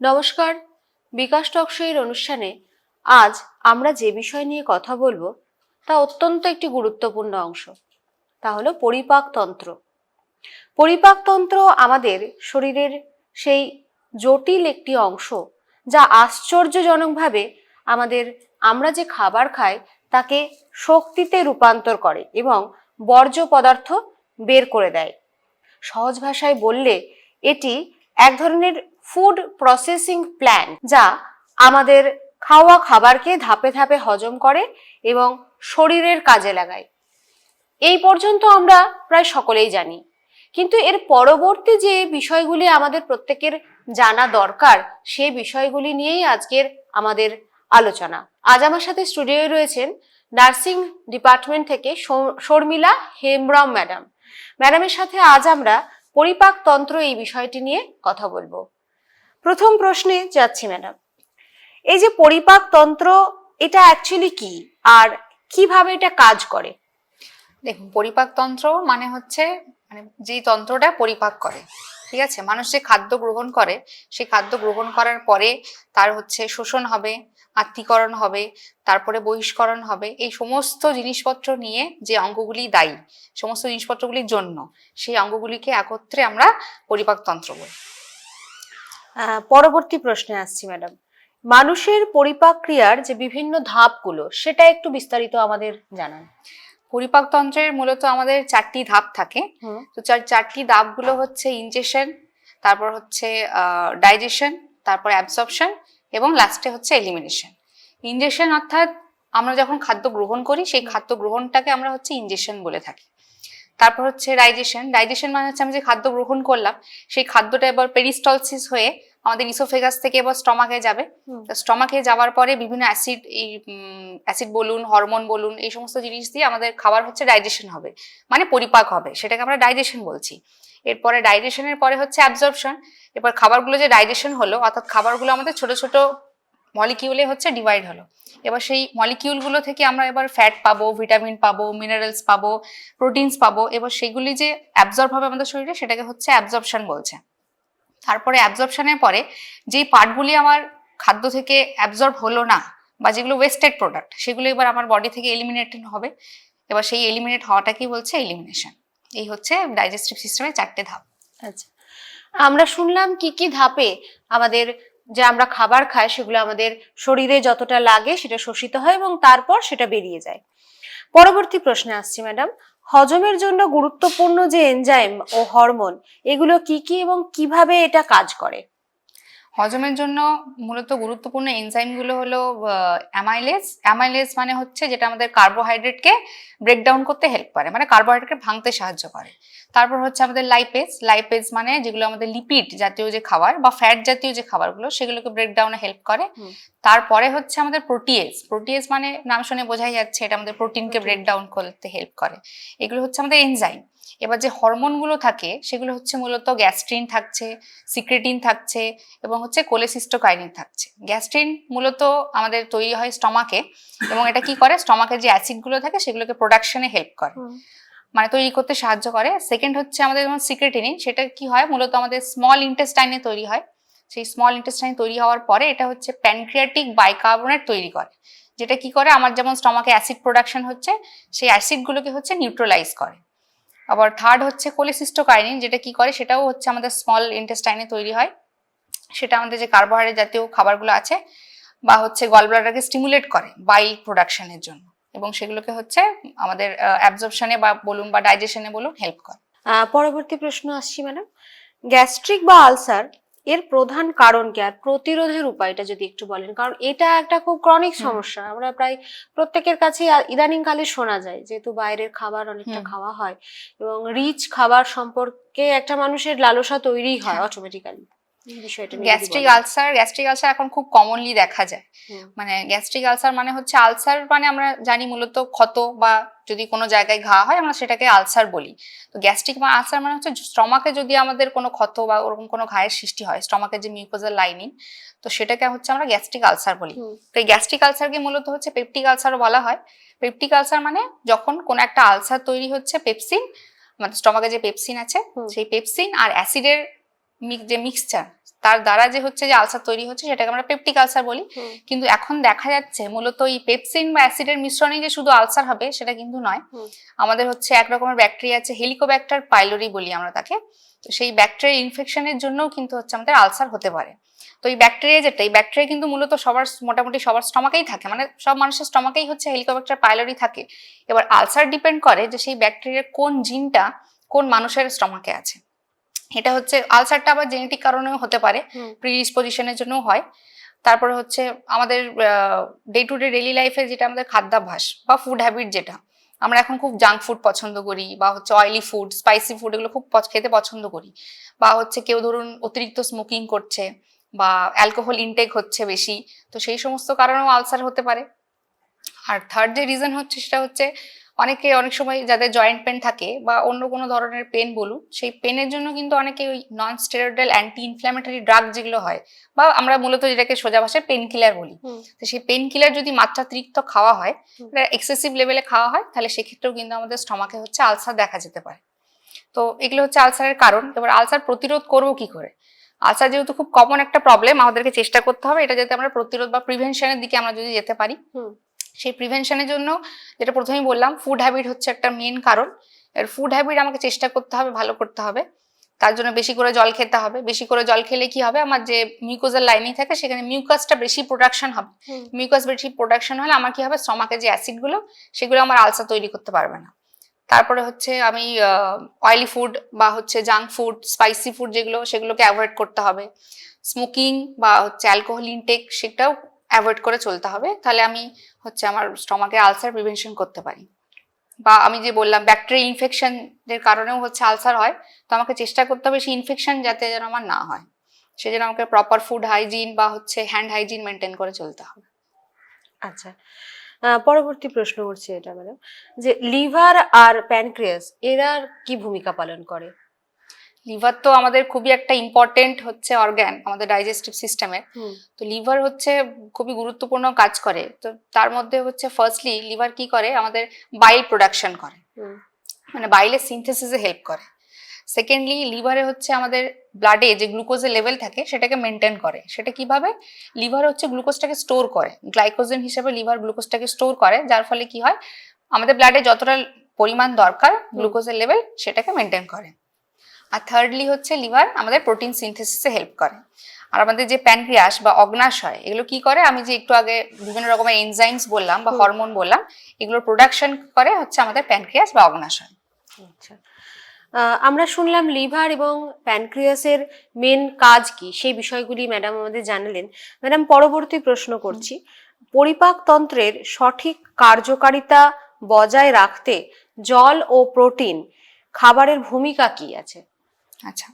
নমস্কার। বিকাশ টকশোয়ের অনুষ্ঠানে আজ আমরা যে বিষয় নিয়ে কথা বলব তা অত্যন্ত একটি গুরুত্বপূর্ণ অংশ। তা হলো পরিপাকতন্ত্র পরিপাকতন্ত্র আমাদের শরীরের সেই জটিল একটি অংশ যা আশ্চর্যজনকভাবে আমাদের আমরা যে খাবার খাই তাকে শক্তিতে রূপান্তর করে এবং বর্জ্য পদার্থ বের করে দেয়। সহজ ভাষায় বললে এটি এক ধরনের ফুড প্রসেসিং প্ল্যান যা আমাদের খাওয়া খাবারকে ধাপে ধাপে হজম করে এবং শরীরের কাজে লাগায়। এই পর্যন্ত আমরা প্রায় সকলেই জানি। কিন্তু এর পরবর্তী যে বিষয়গুলি আমাদের প্রত্যেকের জানা দরকার, সে বিষয়গুলি নিয়েই আজকের আমাদের আলোচনা। আজ আমার সাথে স্টুডিওয়ে রয়েছেন নার্সিং ডিপার্টমেন্ট থেকে শর্মিলা হেমব্রম ম্যাডাম। ম্যাডামের সাথে আজ আমরা পরিপাকতন্ত্র এই বিষয়টি নিয়ে কথা বলব। প্রথম প্রশ্নে যাচ্ছি ম্যাডাম এই যে পরিপাক তন্ত্র, এটা অ্যাকচুয়ালি কি? আর কীভাবে এটা কাজ করে? দেখুন পরিপাকতন্ত্র মানে হচ্ছে মানে যেই তন্ত্রটা পরিপাক করে, ঠিক আছে? মানুষ যে খাদ্য গ্রহণ করে, সেই খাদ্য গ্রহণ করার পরে তার হচ্ছে শোষণ হবে, আত্মীকরণ হবে, তারপরে বহিষ্করণ হবে। এই সমস্ত জিনিসপত্র নিয়ে যে অঙ্গগুলি দায়ী, সমস্ত জিনিসপত্রগুলির জন্য, সেই অঙ্গগুলিকে একত্রে আমরা পরিপাকতন্ত্র বলি। পরবর্তী প্রশ্নে আসছি ম্যাডাম মানুষের পরিপাক ক্রিয়ার যে বিভিন্ন ধাপগুলো সেটা একটু বিস্তারিত আমাদের জানান। পরিপাকতন্ত্রের মূলত আমাদের চারটি ধাপ থাকে। তো চার চারটি ধাপগুলো হচ্ছে ইনজেকশন তারপর হচ্ছে ডাইজেশন তারপর অ্যাবসর্পশন এবং লাস্টে হচ্ছে এলিমিনেশন ইনজেকশন অর্থাৎ আমরা যখন খাদ্য গ্রহণ করি সেই খাদ্য গ্রহণটাকে আমরা হচ্ছে ইনজেকশন বলে থাকি। তারপর হচ্ছে ডাইজেশন ডাইজেশন মানে হচ্ছে আমি যে খাদ্য গ্রহণ করলাম সেই খাদ্যটা এবার পেরিস্টলসিস হয়ে আমাদের ইসোফেগাস থেকে এবার স্টমাকে যাবে। স্টমাকে যাওয়ার পরে বিভিন্ন অ্যাসিড এই অ্যাসিড বলুন হরমোন বলুন এই সমস্ত জিনিস দিয়ে আমাদের খাবার হচ্ছে ডাইজেশন হবে মানে পরিপাক হবে। সেটাকে আমরা ডাইজেশন বলছি। এরপরে ডাইজেশনের পরে হচ্ছে অ্যাবজর্পশন এরপর খাবারগুলো যে ডাইজেশন হলো অর্থাৎ খাবারগুলো আমাদের ছোট ছোট মলিকিউলে হচ্ছে ডিভাইড হলো। এবার সেই মলিকিউলগুলো থেকে আমরা এবার ফ্যাট পাবো ভিটামিন পাবো মিনারেলস পাবো প্রোটিনস পাবো। এবার সেগুলি যে অ্যাবজর্ব হবে আমাদের শরীরে সেটাকে হচ্ছে অ্যাবজর্পশন বলছে। তারপরে অ্যাবজর্পশনের পরে যেই পার্টগুলি আমার খাদ্য থেকে অ্যাবজর্ব হলো না বা যেগুলো ওয়েস্টেড প্রোডাক্ট সেগুলো এবার আমার বডি থেকে এলিমিনেটেড হবে। এবার সেই এলিমিনেট হওয়াটাকেই বলছে? এলিমিনেশন এই হচ্ছে ডাইজেস্টিভ সিস্টেমের চারটে ধাপ। আচ্ছা। আমরা শুনলাম কি কি ধাপে আমাদের যে আমরা খাবার খাই সেগুলো আমাদের শরীরে যতটা লাগে সেটা শোষিত হয় এবং তারপর সেটা বেরিয়ে যায়। পরবর্তী প্রশ্নে আসছি ম্যাডাম হজমের জন্য গুরুত্বপূর্ণ যে এনজাইম ও হরমোন এগুলো কি কি এবং কীভাবে এটা কাজ করে? হজমের জন্য মূলত গুরুত্বপূর্ণ এনজাইমগুলো হলো অ্যামাইলেজ অ্যামাইলেজ মানে হচ্ছে যেটা আমাদের কার্বোহাইড্রেটকে ব্রেকডাউন করতে হেল্প করে মানে কার্বোহাইড্রেটকে ভাঙতে সাহায্য করে। তারপর হচ্ছে আমাদের লাইপেজ লাইপেজ মানে যেগুলো আমাদের লিপিড জাতীয় যে খাবার বা ফ্যাট জাতীয় যে খাবারগুলো সেগুলোকে ব্রেকডাউনে হেল্প করে। তারপরে হচ্ছে আমাদের প্রোটিয়েজ প্রোটিয়েজ মানে নাম শুনে বোঝাই যাচ্ছে এটা আমাদের প্রোটিনকে ব্রেকডাউন করতে হেল্প করে। এগুলো হচ্ছে আমাদের এনজাইম এবার যে হরমোনগুলো থাকে সেগুলো হচ্ছে মূলত গ্যাস্ট্রিন থাকছে সিক্রেটিন থাকছে এবং হচ্ছে কোলেসিস্টোকাইনিন থাকছে। গ্যাস্ট্রিন মূলত আমাদের তৈরি হয় স্টমাকে এবং এটা কি করে? স্টমাকে যে অ্যাসিডগুলো থাকে সেগুলোকে প্রোডাকশনে হেল্প করে। মানে তৈরি করতে সাহায্য করে। সেকেন্ড হচ্ছে আমাদের যেমন সিক্রেটিনিন সেটা কি হয়? মূলত আমাদের স্মল ইন্টেস্টাইনে তৈরি হয়। সেই স্মল ইন্টেস্টাইন তৈরি হওয়ার পরে এটা হচ্ছে প্যানক্রিয়াটিক বাইকার্বনেট তৈরি করে। যেটা কি করে? আমার যেমন স্টমাকে অ্যাসিড প্রোডাকশন হচ্ছে সেই অ্যাসিডগুলোকে হচ্ছে নিউট্রালাইজ করে। আবার থার্ড হচ্ছে কোলিসিস্টোকাইনিন যেটা কি করে? সেটাও হচ্ছে আমাদের স্মল ইন্টেস্টাইনে তৈরি হয়। সেটা আমাদের যে কার্বোহাইড্রেট জাতীয় খাবারগুলো আছে বা হচ্ছে গলব্লাডারকে স্টিমুলেট করে বাইল প্রোডাকশনের জন্য। এবং সেগুলোকে হচ্ছে আমাদের অ্যাবজর্পশনে বা বলুন বা ডাইজেশনে বলুন হেল্প করে। পরবর্তী প্রশ্ন আসছি ম্যাডাম গ্যাস্ট্রিক বা আলসার এর প্রধান কারণ কি আর প্রতিরোধের উপায়টা যদি একটু বলেন? কারণ এটা একটা খুব ক্রনিক সমস্যা। আমরা প্রায় প্রত্যেকের কাছে ইদানিং কালে শোনা যায় যেহেতু বাইরের খাবার অনেকটা খাওয়া হয় এবং রিচ খাবার সম্পর্কে একটা মানুষের লালসা তৈরি হয়। Automatically gastric ulcer gastric ulcer এখন খুব কমনলি দেখা যায়। মানে গ্যাস্ট্রিক আলসার মানে হচ্ছে আলসার মানে আমরা জানি মূলত ক্ষত বা যদি কোনো জায়গায় ঘা হয় আমরা সেটাকে আলসার বলি। তো গ্যাস্ট্রিক বা আলসার মানে হচ্ছে স্টমাকে যদি আমাদের কোনো ক্ষত বা ওরকম কোনো ঘায়ের সৃষ্টি হয় স্টমাকের যে মিউকোজাল লাইনিং তো সেটাকে হচ্ছে আমরা গ্যাস্ট্রিক আলসার বলি। তো এই গ্যাস্ট্রিক আলসারকে মূলত হচ্ছে পেপটিক আলসারও বলা হয়। পেপটিক আলসার মানে যখন কোনো একটা আলসার তৈরি হচ্ছে পেপসিন আমাদের স্টমাকে যে পেপসিন আছে সেই পেপসিন আর অ্যাসিডের যে মিক্সচার তার দ্বারা যে হচ্ছে যে আলসার তৈরি হচ্ছে সেটাকে আমরা পেপটিক আলসার বলি। কিন্তু এখন দেখা যাচ্ছে মূলত এই পেপসিন বা অ্যাসিডের মিশ্রণে যে শুধু আলসার হবে সেটা কিন্তু নয়। আমাদের হচ্ছে এক রকমের ব্যাকটেরিয়া আছে হেলিকোব্যাক্টার পাইলোরি বলি আমরা তাকে। তো সেই ব্যাকটেরিয়া ইনফেকশনের জন্যও কিন্তু হচ্ছে আমাদের আলসার হতে পারে। তো এই ব্যাকটেরিয়া যেটা এই ব্যাকটেরিয়া কিন্তু মূলত সবার মোটামুটি সবার স্টমাকেই থাকে। মানে সব মানুষের স্টমাকেই হচ্ছে হেলিকোব্যাক্টার পাইলোরি থাকে। এবার আলসার ডিপেন্ড করে যে সেই ব্যাকটেরিয়ার কোন জিনটা কোন মানুষের স্টমাকে আছে। এটা হচ্ছে আলসারটা আবার জেনেটিক কারণেও হতে পারে। প্রিডিসপোজিশনের জন্যও হয়। তারপরে হচ্ছে আমাদের ডে টু ডে ডেলি লাইফে যেটা আমাদের খাদ্যাভ্যাস বা ফুড হ্যাবিট যেটা আমরা এখন খুব জাঙ্ক ফুড পছন্দ করি বা হচ্ছে অয়েলি ফুড স্পাইসি ফুড এগুলো খুব খেতে পছন্দ করি। বা হচ্ছে কেউ ধরুন অতিরিক্ত স্মোকিং করছে বা অ্যালকোহল ইনটেক হচ্ছে বেশি তো সেই সমস্ত কারণেও আলসার হতে পারে। আর থার্ড যে রিজন হচ্ছে সেটা হচ্ছে অনেকে অনেক সময় যাদের জয়েন্ট পেন থাকে বা অন্য কোনো ধরনের পেন বলুন সেই পেনের জন্য কিন্তু অনেকে ওই non steroidal anti inflammatory drug যেগুলো হয় বা আমরা মূলত যেটাকে সোজা ভাষায় পেন কিলার বলি তো সেই পেন কিলার যদি মাত্রাতিরিক্ত খাওয়া হয়। এক্সেসিভ লেভেলে খাওয়া হয় তাহলে সেক্ষেত্রেও কিন্তু আমাদের স্টমাকে হচ্ছে আলসার দেখা যেতে পারে। তো এগুলো হচ্ছে আলসারের কারণ। এবার আলসার প্রতিরোধ করব কি করে? আলসার যেহেতু খুব কমন একটা প্রবলেম আমাদেরকে চেষ্টা করতে হবে এটা যাতে আমরা প্রতিরোধ বা প্রিভেনশনের দিকে আমরা যদি যেতে পারি। সেই প্রিভেনশনের জন্য যেটা প্রথমেই বললাম ফুড হ্যাবিট হচ্ছে একটা মেন কারণ। এর ফুড হ্যাবিট আমাকে চেষ্টা করতে হবে ভালো করতে হবে। তার জন্য বেশি করে জল খেতে হবে। বেশি করে জল খেলে কি হবে? আমার যে মিউকোজাল লাইনিং থাকে সেখানে মিউকাসটা বেশি প্রোডাকশন হবে। মিউকাস বেশি প্রোডাকশন হলে আমার কি হবে? স্টমাকে যে অ্যাসিডগুলো সেগুলো আমার আলসা তৈরি করতে পারবে না। তারপরে হচ্ছে আমি অয়েলি ফুড বা হচ্ছে জাঙ্ক ফুড স্পাইসি ফুড যেগুলো সেগুলোকে অ্যাভয়েড করতে হবে। স্মোকিং বা হচ্ছে অ্যালকোহল ইনটেক সেটাও অ্যাভয়েড করে চলতে হবে। তাহলে আমি হচ্ছে আমার স্টমাকে আলসার প্রিভেনশন করতে পারি। বা আমি যে বললাম ব্যাকটেরিয়া ইনফেকশনের কারণেও হচ্ছে আলসার হয়, তো আমাকে চেষ্টা করতে হবে সেই ইনফেকশন যাতে যেন আমার না হয়। সেজন্য আমাকে প্রপার ফুড হাইজিন বা হচ্ছে হ্যান্ড হাইজিন মেনটেন করে চলতে হবে। আচ্ছা পরবর্তী প্রশ্ন করছি এটা ম্যাডাম, যে লিভার আর প্যানক্রিয়াস এরা কি ভূমিকা পালন করে? লিভার তো আমাদের খুবই একটা ইম্পর্টেন্ট হচ্ছে অর্গ্যান আমাদের ডাইজেস্টিভ সিস্টেমের হুম। তো লিভার হচ্ছে খুবই গুরুত্বপূর্ণ কাজ করে। তো তার মধ্যে হচ্ছে ফার্স্টলি লিভার কি করে? আমাদের বাইল প্রোডাকশন করে। মানে বাইলের সিনথেসিসে হেল্প করে। সেকেন্ডলি লিভারে হচ্ছে আমাদের ব্লাডে যে গ্লুকোজের লেভেল থাকে সেটাকে মেনটেন করে। সেটা কীভাবে? লিভার হচ্ছে গ্লুকোজটাকে স্টোর করে। গ্লাইকোজেন হিসেবে লিভার গ্লুকোজটাকে স্টোর করে। যার ফলে কি হয়? আমাদের ব্লাডে যতটা পরিমাণ দরকার গ্লুকোজের লেভেল সেটাকে মেনটেন করে। থার্ডলি হচ্ছে লিভার আমাদের প্রোটিন সিনথেসিসে হেল্প করে। আর আমাদের যে প্যানক্রিয়াস বা অগ্নাশয় এগুলো কি করে? আমি যে একটু আগে বিভিন্ন রকমের এনজাইমস বললাম বা হরমোন বললাম এগুলোর প্রোডাকশন করে হচ্ছে আমাদের প্যানক্রিয়াস বা অগ্নাশয় আচ্ছা। আমরা শুনলাম লিভার এবং প্যানক্রিয়াসের মেন কাজ কি? সেই বিষয়গুলি ম্যাডাম আমাদের জানালেন। ম্যাডাম পরবর্তী প্রশ্ন করছি। পরিপাকতন্ত্রের সঠিক কার্যকারিতা বজায় রাখতে জল ও প্রোটিন খাবারের ভূমিকা কি আছে? আচ্ছা।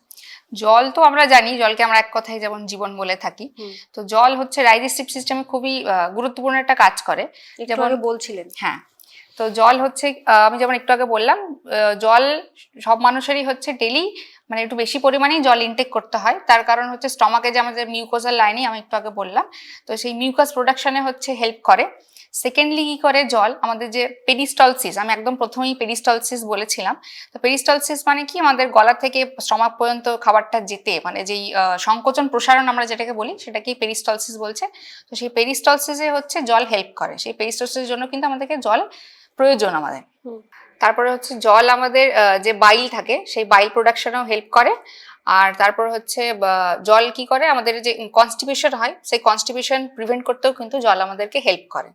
জল তো আমরা জানি জলকে আমরা এক কথায় যেমন জীবন বলে থাকি। তো জল হচ্ছে ডাইজেস্টিভ সিস্টেমে খুবই গুরুত্বপূর্ণ একটা কাজ করে। যেমন- বলছিলেন। হ্যাঁ। তো জল হচ্ছে আমি যেমন একটু আগে বললাম জল সব মানুষেরই হচ্ছে ডেলি মানে একটু বেশি পরিমাণেই জল ইনটেক করতে হয়। তার কারণ হচ্ছে স্টমাকে যে আমাদের মিউকোজাল লাইনই আমি একটু আগে বললাম তো সেই মিউকাস প্রোডাকশনে হচ্ছে হেল্প করে। সেকেন্ডলি কি করে জল? আমাদের যে পেরিস্টলসিস আমি একদম প্রথমেই পেরিস্টলসিস বলেছিলাম। তো পেরিস্টলসিস মানে কি? আমাদের গলা থেকে স্টমাক পর্যন্ত খাবারটা যেতে মানে যেই সংকোচন প্রসারণ আমরা যেটাকে বলি সেটাকেই পেরিস্টলসিস বলছে। তো সেই পেরিস্টলসিসে হচ্ছে জল হেল্প করে। সেই পেরিস্টলসিসের জন্য কিন্তু আমাদেরকে জল প্রয়োজন আমাদের। তারপরে হচ্ছে জল আমাদের যে বাইল থাকে সেই বাইল প্রোডাকশনেও হেল্প করে। আর তারপর হচ্ছে জল কি করে? আমাদের যে কনস্টিপেশন হয় সেই কনস্টিপেশন প্রিভেন্ট করতেও কিন্তু জল আমাদেরকে হেল্প করে।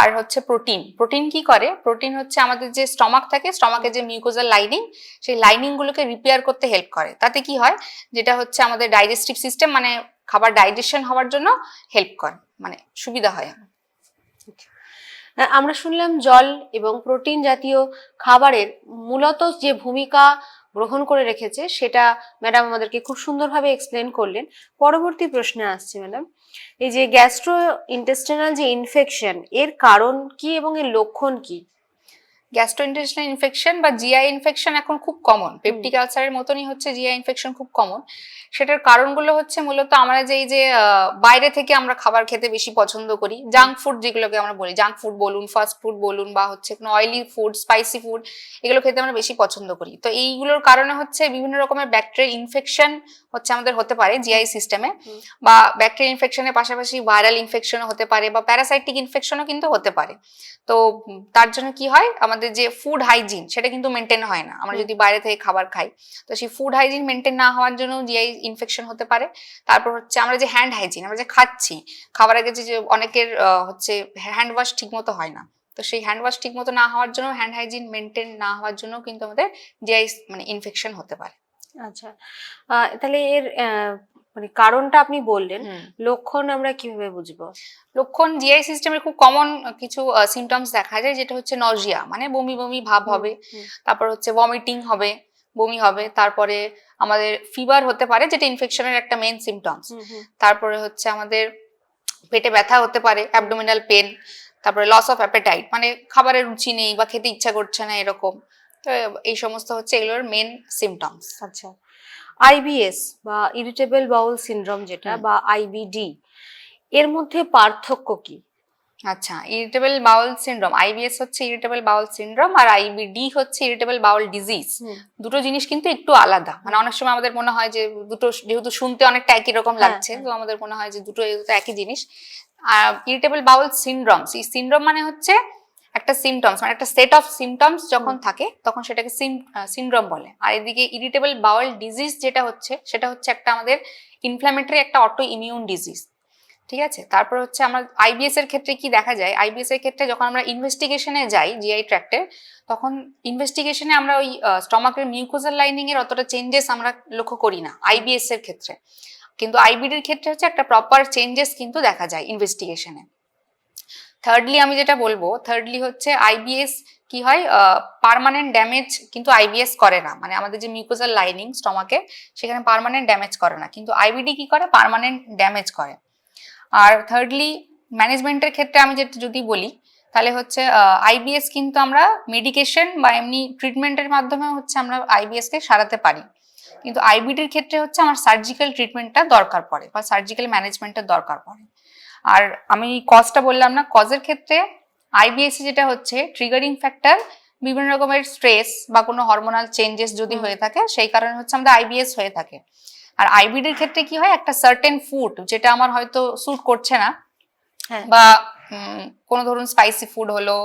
আর হচ্ছে প্রোটিন প্রোটিন কি করে? প্রোটিন হচ্ছে আমাদের যে স্টমাক থাকে স্টমাকে যে মিউকোজাল লাইনিং সেই লাইনিং গুলোকে রিপেয়ার করতে হেল্প করে। তাতে কি হয়? যেটা হচ্ছে আমাদের ডাইজেস্টিভ সিস্টেম মানে খাবার ডাইজেশন হওয়ার জন্য হেল্প করে। মানে সুবিধা হয়। আমরা শুনলাম জল এবং প্রোটিন জাতীয় খাবারের মূলত যে ভূমিকা গ্রহণ করে রেখেছে, সেটা ম্যাডাম আমাদেরকে খুব সুন্দরভাবে এক্সপ্লেন করলেন। পরবর্তী প্রশ্নে আসছে ম্যাডাম এই যে গ্যাস্ট্রো ইন্টেস্টেনাল যে ইনফেকশন এর কারণ কি এবং এর লক্ষণ কি? গ্যাস্ট্রোইন্টেস্টাইন ইনফেকশন বা জিআই ইনফেকশন এখন খুব কমন পেপটিক আলসারের মতনই হচ্ছে জিআই ইনফেকশন খুব কমন সেটার কারণগুলো হচ্ছে মূলত আমরা যে এই যে বাইরে থেকে আমরা খাবার খেতে বেশি পছন্দ করি জাঙ্ক ফুড যেগুলোকে আমরা বলি জাঙ্ক ফুড বলুন ফাস্ট ফুড বলুন বা হচ্ছে কোনো অয়েলি ফুড স্পাইসি ফুড এগুলো খেতে আমরা বেশি পছন্দ করি। তো এইগুলোর কারণে হচ্ছে বিভিন্ন রকমের ব্যাকটেরিয়া ইনফেকশন হচ্ছে আমাদের হতে পারে জিআই সিস্টেমে বা ব্যাকটেরিয়াল ইনফেকশনের পাশাপাশি ভাইরাল ইনফেকশনও হতে পারে বা প্যারাসাইটিক ইনফেকশনও কিন্তু হতে পারে। তো তার জন্য কি হয়? আমাদের যে ফুড হাইজিন সেটা কিন্তু মেনটেন হয় না। আমরা যদি বাইরে থেকে খাবার খাই তো সেই ফুড হাইজিন মেনটেন না হওয়ার জন্য জিআই ইনফেকশন হতে পারে। তারপর হচ্ছে আমরা যে হ্যান্ড হাইজিন আমরা যে খাচ্ছি খাবার আগে যে যে অনেকের হচ্ছে হ্যান্ড ওয়াশ ঠিক মতো হয় না। তো সেই হ্যান্ড ওয়াশ ঠিক মতো না হওয়ার জন্য হ্যান্ড হাইজিন মেনটেন না হওয়ার জন্য কিন্তু আমাদের জিআই মানে ইনফেকশন হতে পারে। আচ্ছা। তাহলে এর মানে কারণটা আপনি বললেন। লক্ষণ আমরা কীভাবে বুঝব? লক্ষণ জিআই সিস্টেমের খুব কমন কিছু সিমটমস দেখা যায় যেটা হচ্ছে নজিয়া মানে বমি বমি ভাব হবে। তারপর হচ্ছে ভমিটিং হবে বমি হবে তারপরে আমাদের ফিভার হতে পারে যেটা ইনফেকশনের একটা মেন সিমটমস তারপরে হচ্ছে আমাদের পেটে ব্যথা হতে পারে অ্যাবডোমিনাল পেন তারপরে লস অফ অ্যাপেটাইট মানে খাবারের রুচি নেই বা খেতে ইচ্ছা করছে না এরকম। তো এই সমস্ত হচ্ছে এগুলোর মেন সিমটমস আচ্ছা। আইবিএস বা ইরিটেবল বাউল সিনড্রোম যেটা বা আইবিডি এর মধ্যে পার্থক্য কি? আচ্ছা ইরিটেবল বাউল সিনড্রোম আইবিএস হচ্ছে ইরিটেবল বাউল সিনড্রোম আর আইবিডি হচ্ছে ইরিটেবল বাউল ডিজিজ দুটো জিনিস কিন্তু একটু আলাদা। মানে অনেক সময় আমাদের মনে হয় যে দুটো যেহেতু শুনতে অনেকটা একই রকম হ্যাঁ, লাগছে হ্যাঁ। তো আমাদের মনে হয় যে দুটো একই জিনিস। আর ইরিটেবল বাউল সিনড্রোম এই সিনড্রোম মানে হচ্ছে একটা সিমটমস মানে একটা সেট অফ সিমটমস যখন থাকে তখন সেটাকে সিনড্রোম বলে। আর এদিকে ইরিটেবল বাউল ডিজিজ যেটা হচ্ছে সেটা হচ্ছে একটা আমাদের ইনফ্ল্যামেটরি একটা অটো ইমিউন ডিজিজ ঠিক আছে? তারপর হচ্ছে আমরা আইবিএস এর ক্ষেত্রে কি দেখা যায়? আইবিএস এর ক্ষেত্রে যখন আমরা ইনভেস্টিগেশনে যাই জিআই ট্র্যাক্টে তখন ইনভেস্টিগেশনে আমরা ওই স্টমাকের মিউকোজাল লাইনিং এর অতটা চেঞ্জেস আমরা লক্ষ্য করি না আইবিএস এর ক্ষেত্রে। কিন্তু আইবিডির ক্ষেত্রে হচ্ছে একটা প্রপার চেঞ্জেস কিন্তু দেখা যায় ইনভেস্টিগেশনে থার্ডলি আমি যেটা বলব থার্ডলি হচ্ছে আইবিএস কি হয় পার্মানেন্ট ড্যামেজ কিন্তু আইবিএস করে না। মানে আমাদের যে মিউকোজাল লাইনিং স্টমাকে সেখানে পার্মানেন্ট ড্যামেজ করে না। কিন্তু আইবিডি কি করে? পার্মানেন্ট ড্যামেজ করে। আর থার্ডলি ম্যানেজমেন্টের ক্ষেত্রে আমি যেটা যদি বলি, তাহলে হচ্ছে আইবিএস কিন্তু আমরা মেডিকেশন বা এমনি ট্রিটমেন্টের মাধ্যমে হচ্ছে আমরা আইবিএস কে সারাতে পারি। কিন্তু আইবিডির ক্ষেত্রে হচ্ছে আমার সার্জিক্যাল ট্রিটমেন্টটা দরকার পড়ে বা সার্জিক্যাল ম্যানেজমেন্টের দরকার পড়ে। আর আমি কজটা বললাম না কজের ক্ষেত্রে আইবিএস যেটা হচ্ছে ট্রিগারিং ফ্যাক্টর বিভিন্ন রকমের স্ট্রেস বা কোনো হরমোনাল চেঞ্জেস যদি হয়ে থাকে সেই কারণে হচ্ছে আমাদের আইবিএস হয়ে থাকে। আর আইবিডির ক্ষেত্রে কি হয় একটা সার্টেন ফুড যেটা আমার হয়তো স্যুট করছে না হ্যাঁ। বা কোনো ধরুন স্পাইসি ফুড হলো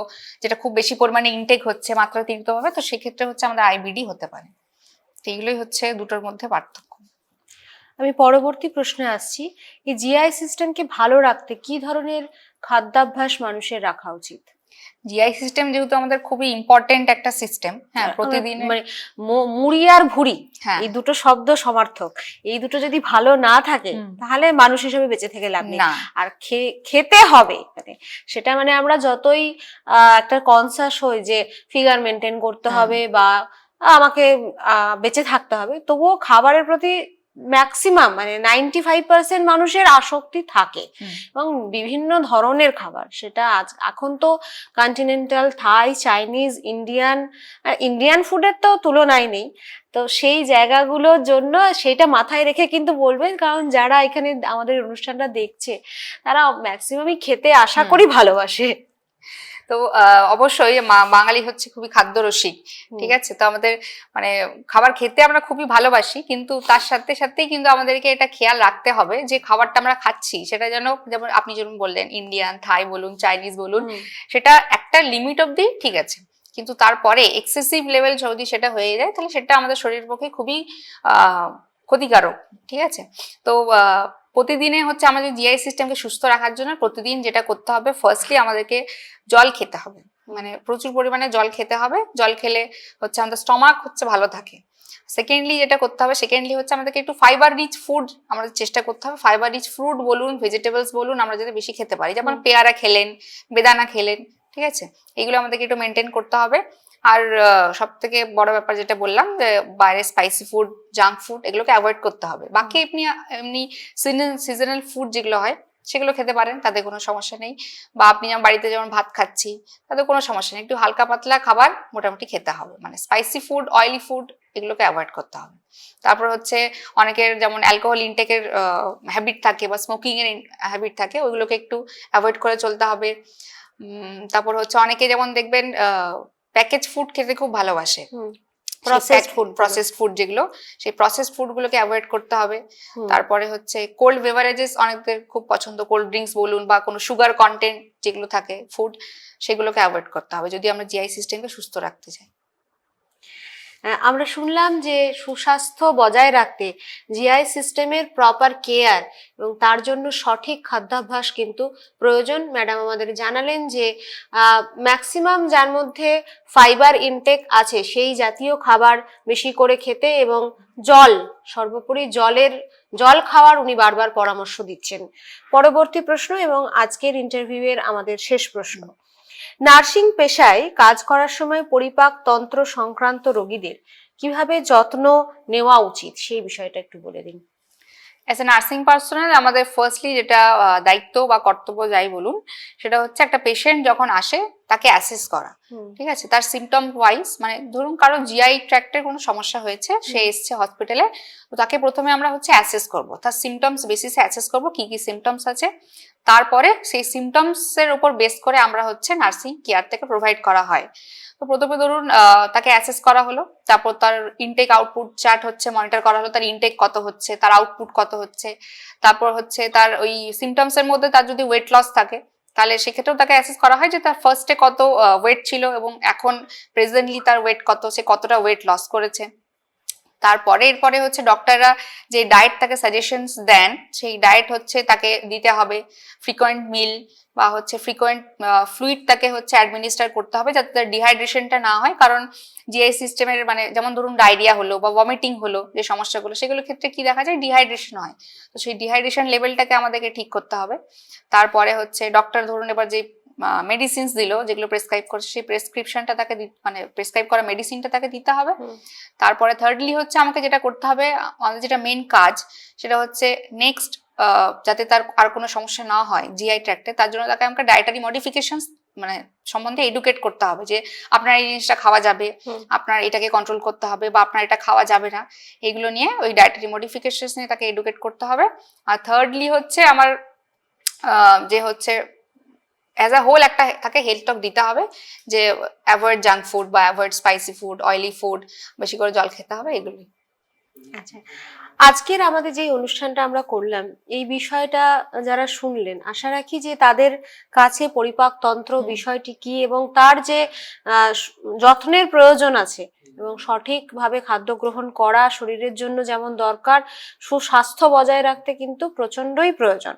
যেটা খুব বেশি পরিমাণে ইনটেক হচ্ছে মাত্রাতিরিক্ত ভাবে তো সেক্ষেত্রে হচ্ছে আমাদের আইবিডি হতে পারে। তো এগুলোই হচ্ছে দুটোর মধ্যে পার্থক্য। আমি পরবর্তী প্রশ্নে আসছি এই জিআই সিস্টেমকে ভালো রাখতে কি ধরনের খাদ্যাভ্যাস মানুষের রাখা উচিত? জিআই সিস্টেম যেহেতু আমাদের খুবই ইম্পর্টেন্ট একটা সিস্টেম হ্যাঁ প্রতিদিন মানে মুড়ি আর ভুড়ি হ্যাঁ। এই দুটো শব্দ সমার্থক এই দুটো যদি ভালো না থাকে তাহলে মানুষ হিসেবে বেঁচে থেকে লাভ নেই। আর খেতে হবে মানে সেটা মানে আমরা যতই একটা কনসাস হই যে ফিগার মেনটেন করতে হবে বা আমাকে আহ, বেঁচে থাকতে হবে তবুও খাবারের প্রতি ম্যাক্সিমাম মানে নাইনটি ফাইভ পার্সেন্ট মানুষের আসক্তি থাকে। এবং বিভিন্ন ধরনের খাবার সেটা আজ এখন তো continental Thai Chinese Indian Indian ফুডের তো তুলনায় নেই। তো সেই জায়গাগুলোর জন্য সেটা মাথায় রেখে কিন্তু বলবেন কারণ যারা এখানে আমাদের অনুষ্ঠানটা দেখছে তারা ম্যাক্সিমামই খেতে আশা করি ভালোবাসে। তো অবশ্যই বাঙালি হচ্ছে খুবই খাদ্য রসিক ঠিক আছে? তো আমাদের মানে খাবার খেতে আমরা খুবই ভালোবাসি কিন্তু তার সাথে সাথেই কিন্তু আমাদেরকে এটা খেয়াল রাখতে হবে যে খাবারটা আমরা খাচ্ছি সেটা যেন যেমন আপনি যেমন বললেন ইন্ডিয়ান থাই বলুন চাইনিজ বলুন সেটা একটা লিমিট অবধি ঠিক আছে। কিন্তু তারপরে এক্সেসিভ লেভেল যদি সেটা হয়ে যায় তাহলে সেটা আমাদের শরীরের পক্ষে খুবই আহ, ক্ষতিকারক ঠিক আছে? তো আহ, প্রতিদিনে হচ্ছে আমাদের জিআই সিস্টেমকে সুস্থ রাখার জন্য প্রতিদিন যেটা করতে হবে ফার্স্টলি আমাদেরকে জল খেতে হবে। মানে প্রচুর পরিমাণে জল খেতে হবে। জল খেলে হচ্ছে আমাদের স্টমাক হচ্ছে ভালো থাকে। সেকেন্ডলি যেটা করতে হবে সেকেন্ডলি হচ্ছে আমাদেরকে একটু ফাইবার রিচ ফুড আমাদের চেষ্টা করতে হবে। ফাইবার রিচ ফ্রুট বলুন ভেজিটেবলস বলুন আমরা যাতে বেশি খেতে পারি। যেমন পেয়ারা খেলেন বেদানা খেলেন ঠিক আছে? এগুলো আমাদেরকে একটু মেনটেন করতে হবে। আর সব থেকে বড় ব্যাপার যেটা বললাম যে বাইরে স্পাইসি ফুড জাঙ্ক ফুড এগুলোকে অ্যাভয়েড করতে হবে। বাকি এমনি এমনি সিজনাল ফুড যেগুলো হয় সেগুলো খেতে পারেন তাতে কোনো সমস্যা নেই। বা আপনি যেমন বাড়িতে যেমন ভাত খাচ্ছি তাতে কোনো সমস্যা নেই। একটু হালকা পাতলা খাবার মোটামুটি খেতে হবে। মানে স্পাইসি ফুড অয়েলি ফুড এগুলোকে অ্যাভয়েড করতে হবে। তারপর হচ্ছে অনেকের যেমন অ্যালকোহল ইনটেকের হ্যাবিট থাকে বা স্মোকিংয়ের হ্যাবিট থাকে ওইগুলোকে একটু অ্যাভয়েড করে চলতে হবে। তারপর হচ্ছে অনেকে যেমন দেখবেন প্যাকেজ ফুড খেতে খুব ভালোবাসে। হুম। ফুড প্রসেসড ফুড যেগুলো সেই প্রসেসড ফুডগুলোকে অ্যাভয়েড করতে হবে। তারপরে হচ্ছে কোল্ড বেভারেজেস অনেকদের খুব পছন্দ কোল্ড ড্রিঙ্কস বলুন বা কোনো সুগার কন্টেন্ট যেগুলো থাকে ফুড সেগুলোকে অ্যাভয়েড করতে হবে। যদি আমরা জিআই সিস্টেমকে সুস্থ রাখতে চাই। আমরা শুনলাম যে সুস্বাস্থ্য বজায় রাখতে জিআই সিস্টেমের প্রপার কেয়ার এবং তার জন্য সঠিক খাদ্যাভ্যাস কিন্তু প্রয়োজন। ম্যাডাম আমাদের জানালেন যে ম্যাক্সিমাম যার মধ্যে ফাইবার ইনটেক আছে, সেই জাতীয় খাবার বেশি করে খেতে এবং জল, সর্বোপরি জলের, জল খাওয়ার উনি বারবার পরামর্শ দিচ্ছেন। পরবর্তী প্রশ্ন এবং আজকের ইন্টারভিউয়ের আমাদের শেষ প্রশ্ন। নার্সিং পেশায় কাজ করার সময় পরিপাক তন্ত্র সংক্রান্ত রোগীদের কীভাবে যত্ন নেওয়া উচিত সেই বিষয়টা একটু বলে দিন। অ্যাজ এ নার্সিং পার্সোনাল আমাদের ফার্স্টলি যেটা দায়িত্ব বা কর্তব্য যাই বলুন সেটা হচ্ছে একটা পেশেন্ট যখন আসে তাকে অ্যাসেস করা। ঠিক আছে? তার সিমটম ওয়াইজ মানে ধরুন কারও জিআই ট্র্যাক্টের কোনো সমস্যা হয়েছে সে এসছে হসপিটালে তো তাকে প্রথমে আমরা হচ্ছে অ্যাসেস করব। তার সিমটমস বেসিসে অ্যাসেস করব কি কি সিমটমস আছে তারপরে সেই সিমটমসের উপর বেস করে আমরা হচ্ছে নার্সিং কেয়ার থেকে প্রোভাইড করা হয়। তো প্রথমে ধরুন তাকে অ্যাসেস করা হলো, তারপর তার ইনটেক আউটপুট চার্ট হচ্ছে মনিটর করা হলো, তার ইনটেক কত হচ্ছে, তার আউটপুট কত হচ্ছে, তারপর হচ্ছে তার ওই সিমটমস এর মধ্যে তার যদি ওয়েট লস থাকে, তাহলে সেক্ষেত্রেও তাকে অ্যাসেস করা হয় যে তার ফার্স্টে কত ওয়েট ছিল এবং এখন প্রেজেন্টলি তার ওয়েট কত, সে কতটা ওয়েট লস করেছে। তারপরে, এরপরে হচ্ছে ডক্টররা যে ডায়েট তাকে সাজেশনস দেন, সেই ডায়েট হচ্ছে তাকে দিতে হবে। ফ্রিকোয়েন্ট মিল বা হচ্ছে ফ্রিকোয়েন্ট ফ্লুইড তাকে হচ্ছে অ্যাডমিনিস্টার করতে হবে যাতে তার ডিহাইড্রেশনটা না হয়। কারণ জিআই সিস্টেমের মানে যেমন ধরুন ডায়রিয়া হলো বা ভমিটিং হলো যে সমস্যাগুলো সেগুলোর ক্ষেত্রে কি দেখা যায়? ডিহাইড্রেশন হয়। তো সেই ডিহাইড্রেশন লেভেলটাকে আমাদেরকে ঠিক করতে হবে। তারপরে হচ্ছে ডক্টর ধরুন এবার যে মেডিসিনস দিল যেগুলো প্রেসক্রাইব করছে সেই প্রেসক্রিপশনটা তাকে মানে প্রেসক্রাইব করা মেডিসিনটা তাকে দিতে হবে। তারপরে থার্ডলি হচ্ছে আমাকে যেটা করতে হবে আমাদের যেটা মেন কাজ সেটা হচ্ছে নেক্সট যাতে তার আর কোনো সমস্যা না হয় জিআই ট্র্যাক্টে তার জন্য তাকে আমাকে ডায়েটারি মডিফিকেশন মানে সম্বন্ধে এডুকেট করতে হবে যে আপনার এই জিনিসটা খাওয়া যাবে আপনার এটাকে কন্ট্রোল করতে হবে বা আপনার এটা খাওয়া যাবে না এগুলো নিয়ে ওই ডায়েটারি মডিফিকেশন নিয়ে তাকে এডুকেট করতে হবে। আর থার্ডলি হচ্ছে আমার যে হচ্ছে অ্যাজ আ হোল একটা তাকে হেলথ টক দিতে হবে যে অ্যাভয়েড জাঙ্ক ফুড বা avoid spicy food oily food বেশি করে জল খেতে হবে এগুলি আচ্ছা আজকের আমাদের যে অনুষ্ঠানটা আমরা করলাম এই বিষয়টা যারা শুনলেন আশা রাখি যে তাদের কাছে পরিপাক তন্ত্র বিষয়টি কি এবং তার যে যত্নের প্রয়োজন আছে এবং সঠিকভাবে খাদ্য গ্রহণ করা শরীরের জন্য যেমন দরকার সুস্বাস্থ্য বজায় রাখতে কিন্তু প্রচন্ডই প্রয়োজন।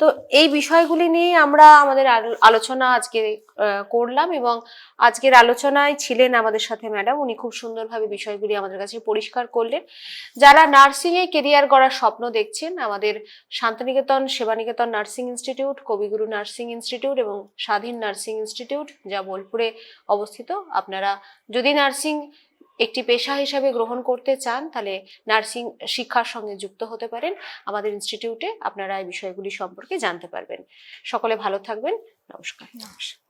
তো এই বিষয়গুলি নিয়ে আমরা আমাদের আলোচনা আজকে করলাম এবং আজকের আলোচনায় ছিলেন আমাদের সাথে ম্যাডাম। উনি খুব সুন্দরভাবে বিষয়গুলি আমাদের কাছে পরিষ্কার করলেন। যারা নার্সিং এ কেরিয়ার গড়ার স্বপ্ন দেখছেন, আমাদের Santiniketan Sebaniketan nursing institute, Kabiguru nursing institute এবং স্বাধীন নার্সিং ইনস্টিটিউট, যা বোলপুরে অবস্থিত। আপনারা যদি নার্সিং একটি পেশা হিসাবে গ্রহণ করতে চান, তাহলে নার্সিং শিক্ষার সঙ্গে যুক্ত হতে পারেন। আমাদের ইনস্টিটিউটে আপনারা এই বিষয়গুলি সম্পর্কে জানতে পারবেন। সকলে ভালো থাকবেন। নমস্কার। নমস্কার।